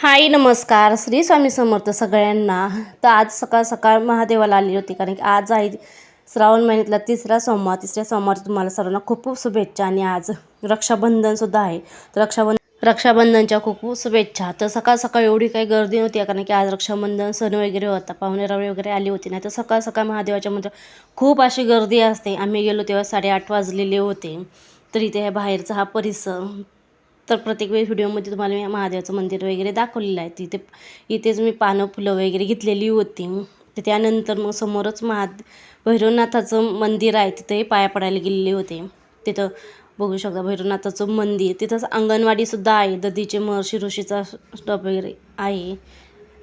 हाय नमस्कार. श्री स्वामी समर्थ सगळ्यांना. तर आज सकाळ सकाळ महादेवाला आलेली होती कारण की आज आहे श्रावण महिन्यातला तिसरा सोमवार. तिसऱ्या सोमवारची तुम्हाला सर्वांना खूप खूप शुभेच्छा आणि आज रक्षाबंधनसुद्धा आहे. तर रक्षाबंधन रक्षाबंधनच्या खूप खूप शुभेच्छा. तर सकाळ सकाळ एवढी काही गर्दी नव्हती कारण की आज रक्षाबंधन सण वगैरे होता पाहुणे रावळे वगैरे आली होती. नाही तर सकाळ सकाळ महादेवाच्या मंदिरात खूप अशी गर्दी असते. आम्ही गेलो तेव्हा साडेआठ वाजलेले होते. तर इथे बाहेरचा हा परिसर तर प्रत्येक वेळी व्हिडिओमध्ये तुम्हाला मी महादेवाचं मंदिर वगैरे दाखवलेलं आहे. तिथे इथेच मी पानं फुलं वगैरे घेतलेली होती. तर त्यानंतर मग समोरच महा भैरवनाथाचं मंदिर आहे. तिथेही पाया पडायला गेलेले होते. तिथं बघू शकता भैरवनाथाचं मंदिर. तिथंच अंगणवाडीसुद्धा आहे. दधीचे महर्षी ऋषीचा स्टॉप वगैरे आहे.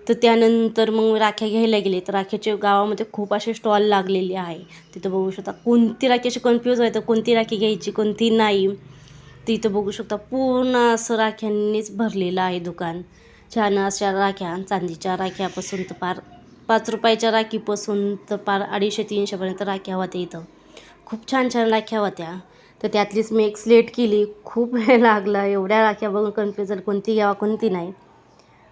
तर त्यानंतर मग राख्या घ्यायला गेले. तर राख्याचे गावामध्ये खूप असे स्टॉल लागलेले आहे. तिथं बघू शकता कोणती राखी अशी कन्फ्यूज व्हायचं कोणती राखी घ्यायची कोणती नाही. तर इथं बघू शकता पूर्ण असं राख्यांनीच भरलेलं आहे दुकान. छान अशा राख्या चांदीच्या राख्यापासून तर पार पाच रुपयाच्या राखीपासून तर पार अडीचशे तीनशेपर्यंत राख्या होत्या इथं. खूप छान छान राख्या होत्या. तर त्यातलीच मी एक स्लेट केली. खूप वेळ लागला. एवढ्या राख्या बघून कन्फ्यूज झालं. कोणती घ्यावा कोणती नाही.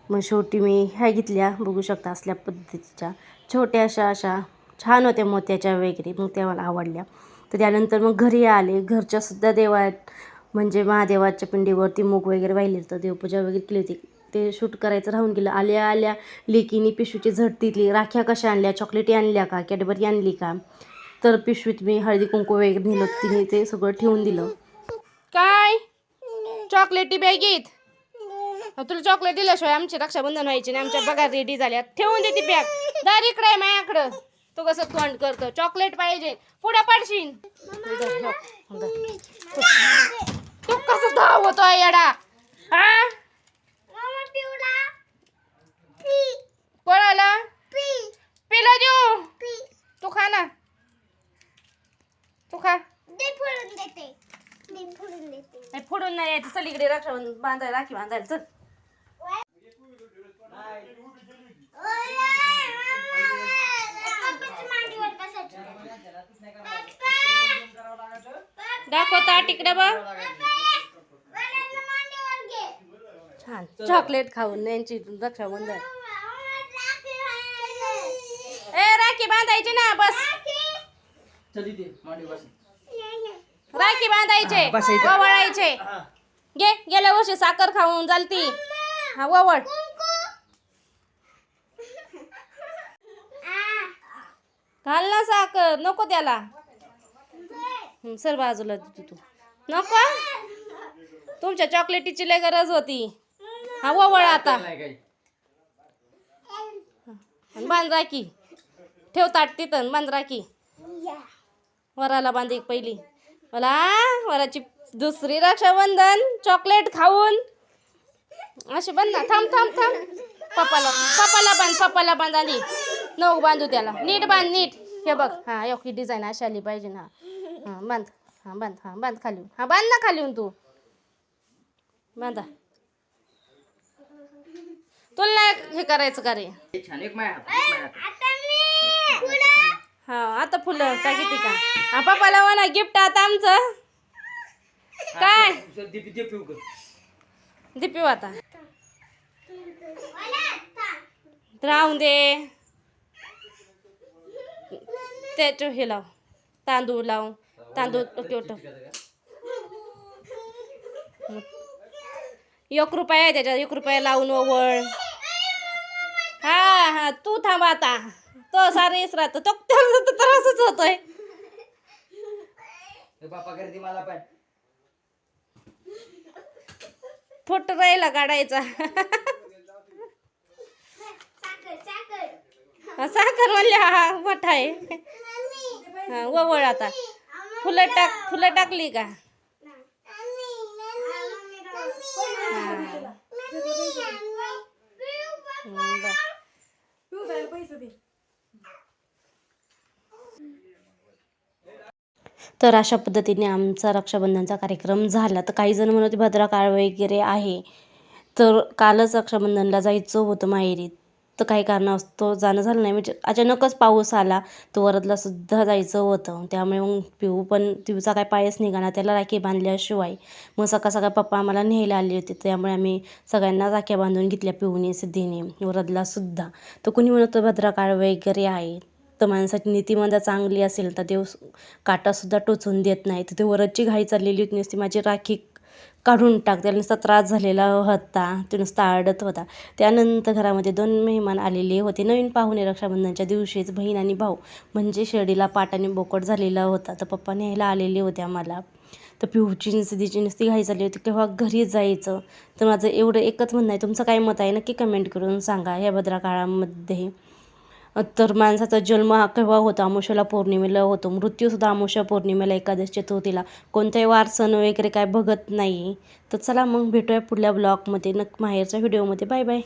मग शेवटी मी ह्या घेतल्या. बघू शकता असल्या पद्धतीच्या. छोट्या अशा अशा. छान होत्या मोत्याच्या वगैरे. मग त्या मला आवडल्या. तर त्यानंतर मग घरी आले. घरच्यासुद्धा देवात म्हणजे महादेवाच्या पिंडीवरती मूग वगैरे वाहिले तर देवपूजा वगैरे केली होती. ते शूट करायचं राहून गेलं. आल्या आल्या लेकीनी पिशवीची झट तिथली. राख्या कशा आणल्या? चॉकलेटी आणल्या का? कॅडबरी आणली का? तर पिशवीत मी हळदी कुंकू वगैरे नेलं. तिने ते सगळं ठेवून दिलं. काय? चॉकलेटी बॅगीत तुला चॉकलेट दिल्याशिवाय आमची रक्षाबंधन व्हायची नाही. आमच्या बघा रेडी झाल्या ठेवून दे ती बॅग दार इकडे आहे माझ्याकडं. तू कसं तोंड करतो? चॉकलेट पाहिजे. पुढे पडशील. तू कसं धावतो येडा? पळाला पिला देऊ. तू खा ना. तू खा. नाही फोडून नाही यायचं. चल इकडे बांधायला राखी बांधायला. चल. दाखवता तिकडे बघ. छान चॉकलेट खाऊन यांची रक्षाबंधन ए राखी बांधायची ना बस. राखी. बांधायचे वळायचे घे गेल्या वर्षी साखर खाऊन चालती हा ववळ घाल ना साखर नको त्याला. हं, सर बाजूला तू तू. नको. तुमच्या चॉकलेटीची लय गरज होती. हा ववळ आता. आणि बांध राखी. ठेव ताट तिथं आणि बांध राखी. वराला बांध एक पहिली. मला वराची दुसरी रक्षाबंधन चॉकलेट खाऊन. असे ना थांब थांब थांब. पप्पाला पप्पाला बांध पप्पाला बांध आली. नऊ बांधू त्याला. नीट बांध नीट. हे बघ हा ही डिझाईन अशी आली पाहिजे ना. हां बांध हां बांध हां बांध खाली. हां बांध ना खाली तू. बांधा. तुला नाही हे करायचं का रे? हा आता फुलं काय किती का? हा पप्पाला म्हणा गिफ्ट आता आमचं. काय? दीपी आता. राहून दे. त्याच्या हे लाव. तांदूळ लाव. तांदूळ टोके एक रुपया आहे त्याच्यात एक रुपया लावून ओवळ. हा हा तू थांब आता. तो सारे येस राहतो. तो त्याला तर त्रासच होतोय. बापा गर्दी मला पण. फोटो राहिला काढायचा. हा, साखर म्हणले हा मोठा आहे. हा ववळ आता. फुलं टाक फुलं टाकली का? हं, तर अशा पद्धतीने आमचा रक्षाबंधनचा कार्यक्रम झाला. तर काही जण म्हणत भद्रा भद्रकाळ वगैरे आहे. तर कालच रक्षाबंधनला जायचं होतं माहेरीत. तर काही कारणास्तव जाणं झालं नाही. म्हणजे अचानकच पाऊस आला तो वरदला सुद्धा जायचं होतं. त्यामुळे मग पिऊ पण पिऊचा काय पायच निघाला. त्याला राखी बांधल्याशिवाय मग सकाळ सकाळ पप्पा आम्हाला न्यायला आले होते. त्यामुळे आम्ही सगळ्यांना राख्या बांधून घेतल्या पिऊने सिद्धीने वरदला सुद्धा. तर कुणी म्हणतो भद्रकाळ वगैरे आहे. तर माणसाची नीतिमत्ता चांगली असेल तर देव काटासुद्धा टोचून देत नाही. तर ते वरदची घाई चाललेली होती. नुसती माझी राखी काढून टाक त्याला नुसता त्रास झालेला होता. तो नुसता आडत होता. त्यानंतर घरामध्ये दोन मेहमान आलेले होते. नवीन पाहुणे रक्षाबंधनच्या दिवशीच बहीण आणि भाऊ म्हणजे शेळीला पाटाने बोकट झालेला होता. तर पप्पा न्यायला आलेले होते आम्हाला. तर पिऊची सिद्धीची नुसती घाई झाली होती केव्हा घरी जायचं. तर माझं एवढं एकच म्हणणं आहे. तुमचं काय मत आहे? नक्की कमेंट करून सांगा ह्या भद्रा काळामध्ये तर माणसाचा जन्म हा केव्हा होतो? अमावस्याला पौर्णिमेला होतो. मृत्यूसुद्धा अमावस्या पौर्णिमेला एकादश चतुर्थीला. कोणताही वार सण वगैरे काय बघत नाही. तर चला मग भेटूया पुढल्या ब्लॉगमध्ये नक् माहेरच्या व्हिडिओमध्ये बाय बाय